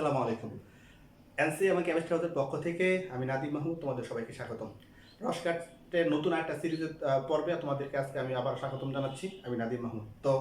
আসসালামু আলাইকুম। এনসি এবং কেমিস্ট্রি হাউসের পক্ষ থেকে আমি নাদিম মাহমুদ, তোমাদের সবাইকে স্বাগতম। রসকাটের নতুন একটা সিরিজের পর্বে তোমাদেরকে আজকে আমি আবার স্বাগতম জানাচ্ছি, আমি নাদিম মাহমুদ। তো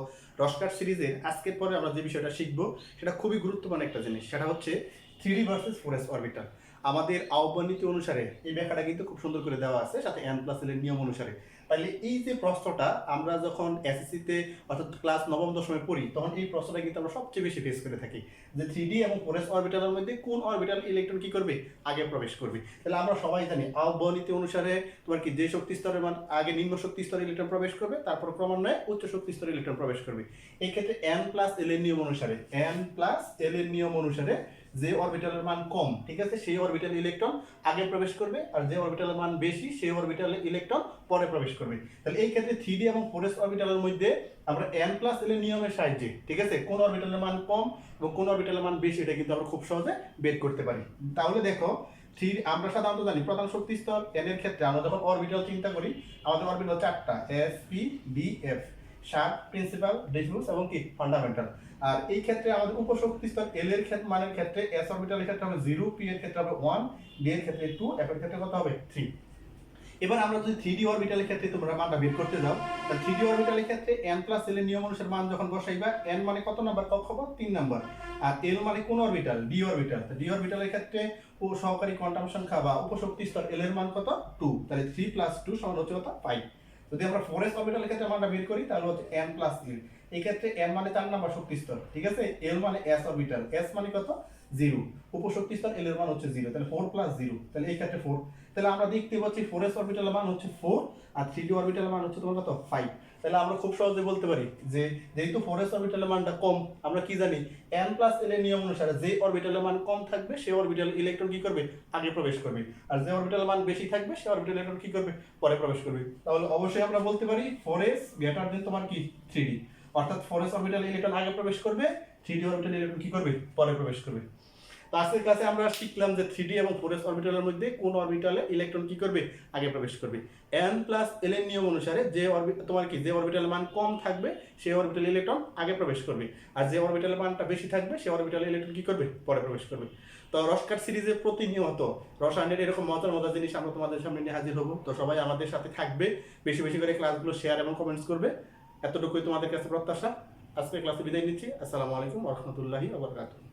রসকাট সিরিজের আজকের পরে আমরা যে বিষয়টা শিখব, সেটা খুবই গুরুত্বপূর্ণ একটা জিনিস, সেটা হচ্ছে three versus four S orbital আমাদের আহ্বান নীতি অনুসারে এই ব্যাখ্যাটা কিন্তু খুব সুন্দর করে দেওয়া আছে, সাথে এন প্লাস এর নিয়ম অনুসারে। তাহলে এই যে প্রশ্নটা আমরা যখন এসএসসিতে অর্থাৎ ক্লাস নবম দশমে পড়ি, তখন এই প্রশ্নটা কিন্তু আমরা সবচেয়ে বেশি ফেস করে থাকি যে থ্রি ডি এবং ফোর এস অরবিটালের মধ্যে কোন অরবিটাল ইলেকট্রন কি করবে? আগে প্রবেশ করবে। তাহলে আমরা সবাই জানি আহ্বানীতি অনুসারে তোমার কি যে শক্তি স্তরের মান, আগে নিম্ন শক্তি স্তরে ইলেকট্রন প্রবেশ করবে, তারপর ক্রমান্বয়ে উচ্চ শক্তি স্তরে ইলেকট্রন প্রবেশ করবে। এই ক্ষেত্রে এন প্লাস এল এর নিয়ম অনুসারে এন প্লাস এল এর নিয়ম অনুসারে যে অরবিটালের মান কম, ঠিক আছে? সেই অরবিটাল ইলেকট্রন আগে প্রবেশ করবে, আর যে অরবিটালের মান বেশি, সেই অরবিটাল ইলেকট্রন পরে প্রবেশ করবে। তাহলে এই ক্ষেত্রে থ্রি ডি এবং ফোর এস অরবিটালের মধ্যে আমরা এন প্লাস এল নিয়মের সাহায্যে, ঠিক আছে? কোন অরবিটালের মান কম এবং কোন অরবিটালের মান বেশি, এটা কিন্তু আমরা খুব সহজে বের করতে পারি। তাহলে দেখো থ্রি আমরা সাধারণত জানি প্রধান শক্তি স্তর এন এর ক্ষেত্রে আমরা যখন অরবিটাল চিন্তা করি, আমাদের অরবিটাল চারটা S P D F sharp principal diffuse এবং কি ফান্ডামেন্টাল আর এই ক্ষেত্রে আমাদের উপশক্তি স্তর এল এর ক্ষেত্রে মানের ক্ষেত্রে এস অরবিটালের ক্ষেত্রে হবে জিরো পি এর ক্ষেত্রে হবে ওয়ান ডি এর ক্ষেত্রে টু এফ এর ক্ষেত্রে কত হবে থ্রি এবার আমরা যদি থ্রি ডি অরবিটালের ক্ষেত্রে তোমরা মানটা বের করতে যাও তাহলে থ্রি ডি অরবিটালের ক্ষেত্রে এন প্লাস এল এর নিয়ম অনুসারে মান যখন বসাইবা এন মানে কত নাম্বার কক্ষপথ তিন নাম্বার আর এল মানে কোন অরবিটাল ডি অরবিটাল ডি অরবিটালের ক্ষেত্রে ও সহকারী কোয়ান্টাম সংখ্যা বা উপশক্তি স্তর এল এর মান কত? টু তাহলে থ্রি প্লাস টু সমান হচ্ছে কত? ফাইভ যদি আমরা ফোর এস অরবিটালের ক্ষেত্রে আমরা বের করি, তাহলে হচ্ছে এন প্লাস এল এই ক্ষেত্রে এন মানে চার নাম্বার শক্তি স্তর ঠিক আছে? এল মানে এস অরবিটাল এস মানে কত? জিরো উপশক্তি স্তর এল এর মান হচ্ছে জিরো তাহলে ফোর প্লাস জিরো তাহলে এই ক্ষেত্রে ফোর তাহলে আমরা দেখতে পাচ্ছি ফোর এস অরবিটালের মান হচ্ছে ফোর আর থ্রি ডি অরবিটালের মান হচ্ছে তোমার কত? ফাইভ তাহলে আমরা খুব সহজে বলতে পারি যে যেহেতু ফোর এস অরবিটালের মানটা কম, আমরা কি জানি? এন প্লাস এল এর নিয়ম অনুসারে যে অরবিটালের মান কম থাকবে সেই অরবিটাল ইলেকট্রন কি করবে? আগে প্রবেশ করবে। আর যে অরবিটালের মান বেশি থাকবে, সে অরবিটাল ইলেকট্রন কি করবে? পরে প্রবেশ করবে। তাহলে অবশ্যই আমরা বলতে পারি ফোর এস গ্রেটার দেন তোমার কি? থ্রি ডি অর্থাৎ ফোর এস অরবিটাল ইলেকট্রন আগে প্রবেশ করবে থ্রি ডি অরবিটাল ইলেকট্রন কি করবে? পরে প্রবেশ করবে। তো আজকের ক্লাসে আমরা শিখলাম যে থ্রি এবং ফোর এস অরবিটালের মধ্যে কোন অরবিটালে ইলেকট্রন কি করবে? আগে প্রবেশ করবে। এন প্লাস এল এর নিয়ম অনুসারে যে অরবিট তোমার কি, যে অরবিটালের মান কম থাকবে, সেই অরবিটাল ইলেকট্রন আগে প্রবেশ করবে। আর যে অরবিটালের মানটা বেশি থাকবে, সেই অরবিটাল ইলেকট্রন কি করবে? পরে প্রবেশ করবে। তো রসকার সিরিজে প্রতিনিয়ত রসায়নের এরকম মজার মজার জিনিস আমরা তোমাদের সামনে নিয়ে হাজির হব। তো সবাই আমাদের সাথে থাকবে, বেশি বেশি করে ক্লাসগুলো শেয়ার এবং কমেন্টস করবে। এতটুকুই তোমাদের কাছে প্রত্যাশা। আজকে ক্লাসে বিদায় নিচ্ছি। আসসালামু আলাইকুম রহমতুল্লাহি আবরকাতুহ